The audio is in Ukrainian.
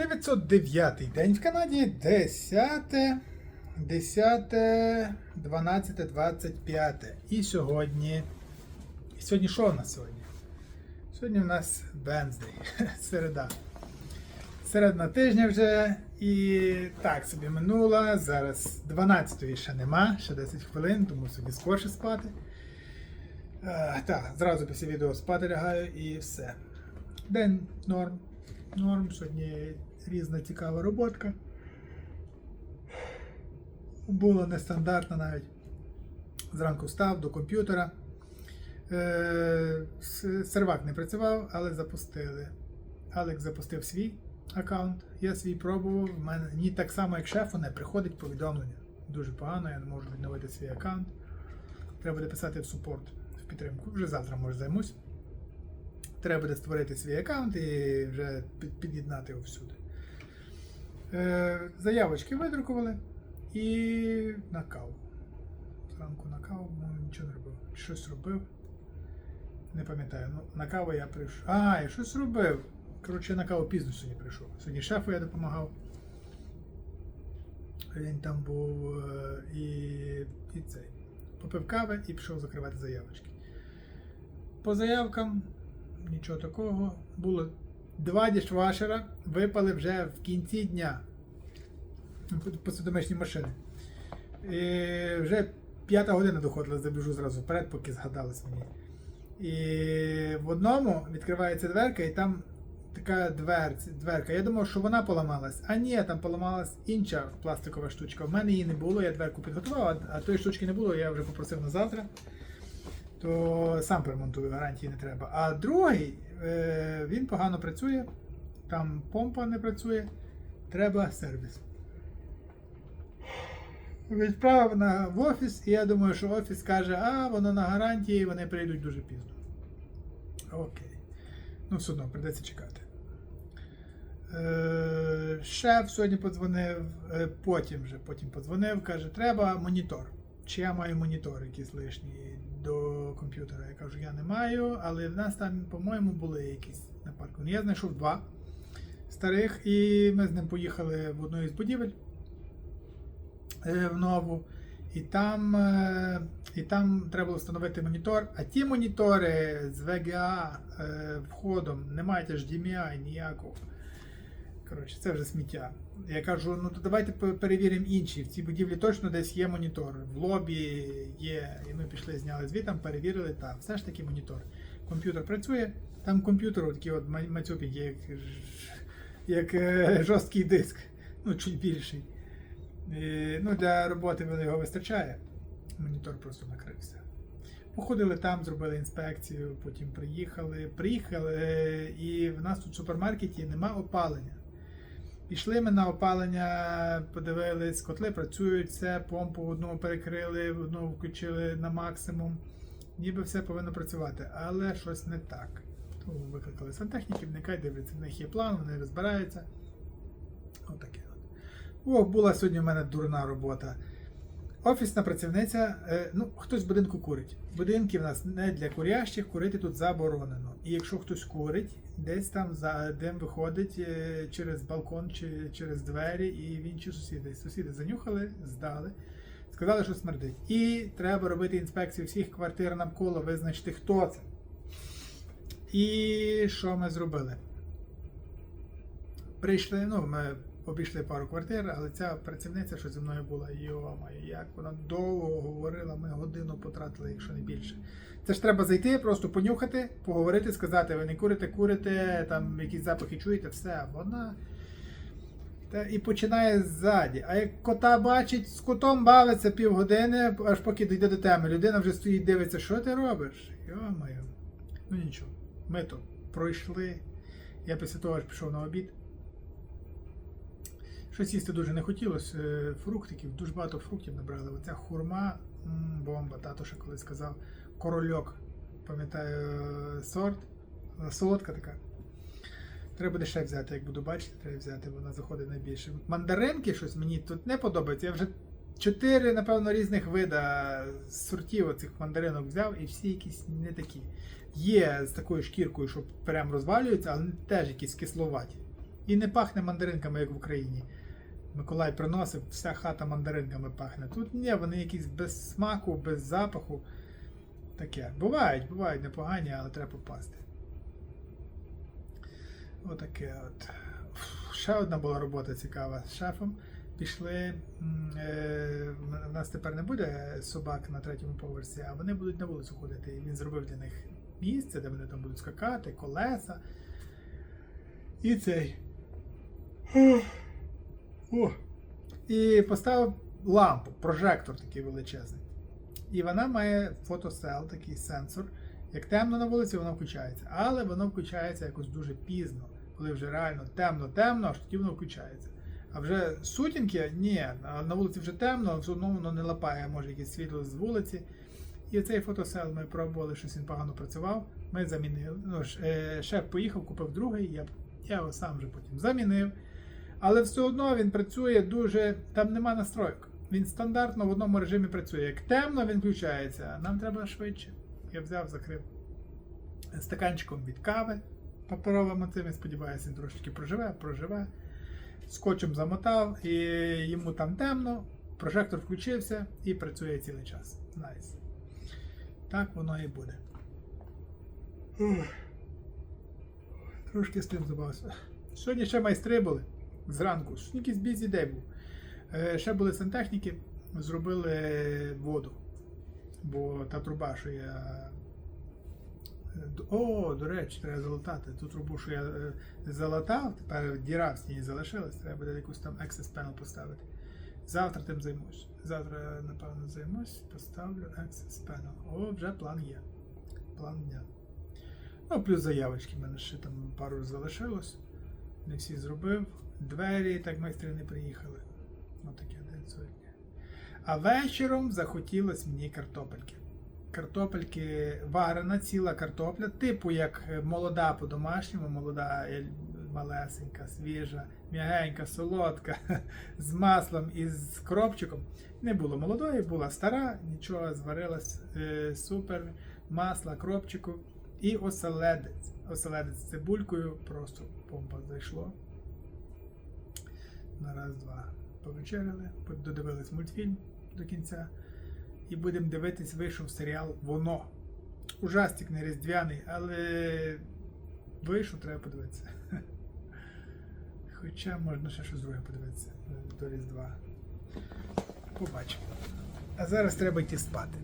909 день в Канаді, 10, 10, 12, 25. І сьогодні. І сьогодні що у нас сьогодні? Сьогодні у нас Wednesday, середа. Середина тижня вже. І так собі минула. Зараз 12-ї ще нема, ще 10 хвилин, тому собі скорше спати. Е, так, зразу після відео спати лягаю і все. День норм. Норм. Сьогодні різна цікава роботка. Було нестандартно навіть. Зранку встав до комп'ютера. Е, сервак не працював, але запустили. Алекс запустив свій аккаунт. Я свій пробував. В мене так само, як шефу, не приходить повідомлення. Дуже погано, я не можу відновити свій аккаунт. Треба буде писати в супорт, в підтримку. Вже завтра може займусь. Треба буде створити свій аккаунт і вже під'єднати його всюди. Е, заявочки видрукували і на каву. Зранку на каву, ну нічого не робив. Щось робив. Не пам'ятаю. Ну, на каву я прийшов. А, я щось робив. Коротше, на каву пізно сьогодні прийшов. Сьогодні шефу я допомагав. Він там був е, і, і цей. Попив кави і пішов закривати заявочки. По заявкам нічого такого. Було два дішвашера, випали вже в кінці дня посудомичні машини. І вже п'ята година доходила, забіжу зразу вперед, поки згадалось мені. І в одному відкривається дверка, і там така дверця, дверка. Я думав, що вона поламалась. А ні, там поламалась інша пластикова штучка. В мене її не було, я дверку підготував, а, тої штучки не було, я вже попросив на завтра. То сам перемонтую, гарантії не треба. А другий, він погано працює, там помпа не працює, треба сервіс. Відправив в офіс, і я думаю, що офіс каже, а воно на гарантії, вони прийдуть дуже пізно. Окей. Ну, все одно, прийдеться чекати. Е, шеф сьогодні подзвонив, е, потім вже потім подзвонив, каже, треба монітор. Чи я маю монітор якийсь лишній до комп'ютера? Я кажу, я не маю, але в нас там, по-моєму, були якісь на парку. Я знайшов два старих, і ми з ним поїхали в одну із будівель е, в нову. І там, е, і там треба було встановити монітор. А ті монітори з VGA е, входом не мають HDMI ніякого. Коротше, це вже сміття. Я кажу, ну то давайте пе- перевіримо інші. В цій будівлі точно десь є монітор. В лобі є. І ми пішли, зняли звітом, перевірили, так, все ж таки монітор. Комп'ютер працює, там комп'ютер такий от ма- мацюпінький, як, як е, жорсткий диск, ну чуть більший. І, ну, для роботи його вистачає. Монітор просто накрився. Походили там, зробили інспекцію, потім приїхали. Приїхали, е, і в нас тут в супермаркеті нема опалення. Пішли ми на опалення, подивились, котли працюють, все, помпу одну перекрили, одну включили на максимум. Ніби все повинно працювати, але щось не так. Тому викликали сантехніків, нехай дивляться, в них є план, вони розбираються. Отаке от. О, була сьогодні в мене дурна робота. Офісна працівниця, е, ну, хтось в будинку курить. Будинки в нас не для курящих, курити тут заборонено. І якщо хтось курить, десь там за дим виходить е, через балкон чи через двері і в інші сусіди. Сусіди занюхали, здали, сказали, що смердить. І треба робити інспекцію всіх квартир навколо, визначити, хто це. І що ми зробили? Прийшли, ну, ми обійшли пару квартир, але ця працівниця, що зі мною була, йо-моє, як вона довго говорила, ми годину потратили, якщо не більше. Це ж треба зайти, просто понюхати, поговорити, сказати, ви не курите, курите, там якісь запахи чуєте, все. Вона. Та і починає ззаді. А як кота бачить, з котом бавиться півгодини, аж поки дійде до теми. Людина вже стоїть, дивиться, що ти робиш? Йо-моє. Ну нічого. Ми то пройшли. Я після того аж пішов на обід. Щось їсти дуже не хотілося. е, Фруктиків, дуже багато фруктів набрали. Оця хурма, бомба, тато ще колись сказав. Корольок. Пам'ятаю е, сорт. Солодка така. Треба ще взяти, як буду бачити, треба взяти, вона заходить найбільше. Мандаринки щось мені тут не подобається. Я вже чотири, напевно, різних вида сортів оцих мандаринок взяв, і всі якісь не такі. Є з такою шкіркою, що прям розвалюються, але теж якісь кисловаті. І не пахне мандаринками, як в Україні. Миколай приносив, вся хата мандаринками пахне. Тут ні, вони якісь без смаку, без запаху. Таке. Бувають, бувають непогані, але треба попасти. Отаке от. Ще одна була робота цікава з шефом. Пішли. Е, у нас тепер не буде собак на третьому поверсі, а вони будуть на вулицю ходити. І він зробив для них місце, де вони там будуть скакати, колеса. І цей. О. І поставив лампу, прожектор такий величезний. І вона має фотосел, такий сенсор. Як темно на вулиці, воно включається. Але воно включається якось дуже пізно, коли вже реально темно-темно, аж тоді воно включається. А вже сутінки, ні, на вулиці вже темно, все одно воно не лапає, може якесь світло з вулиці. І цей фотосел ми пробували, щось він погано працював. Ми замінили. Ну, е, шеф поїхав, купив другий, я, я його сам вже потім замінив. Але все одно він працює дуже. Там нема настройок. Він стандартно в одному режимі працює. Як темно, він включається, нам треба швидше. Я взяв, закрив стаканчиком від кави паперовим цим, сподіваюся, він трошечки проживе, проживе. Скотчем замотав, і йому там темно, прожектор включився і працює цілий час. Найс. Так воно і буде. Трошки з тим забавився. Сьогодні ще майстри були зранку. Якийсь бізі день був. Е, Ще були сантехніки, зробили воду. Бо та труба, що я. е, О, до речі, треба залатати. Ту трубу, що я е, залатав, тепер діра в стіні залишилась, треба буде якусь там access panel поставити. Завтра тим займусь. Завтра, напевно, займусь, поставлю access panel. О, вже план є. План дня. Ну, плюс заявочки, в мене ще там пару залишилось. Не всі зробив. Двері, так майстри не приїхали. Отаке день сьогодні. А вечором захотілось мені картопельки. Картопельки варена, ціла картопля, типу як молода по-домашньому, молода, е, малесенька, свіжа, м'ягенька, солодка, з маслом і з кропчиком. Не було молодої, була стара, нічого, зварилась е, супер, масла, кропчику і оселедець. Оселедець з цибулькою, просто помпа зайшло. На раз-два повечеряли, додивились мультфільм до кінця. І будемо дивитись, вийшов серіал Воно. Ужастик не різдвяний, але вийшов, треба подивитися. Хоча можна ще щось друге подивитися е, до Різдва. Побачимо. А зараз треба йти спати.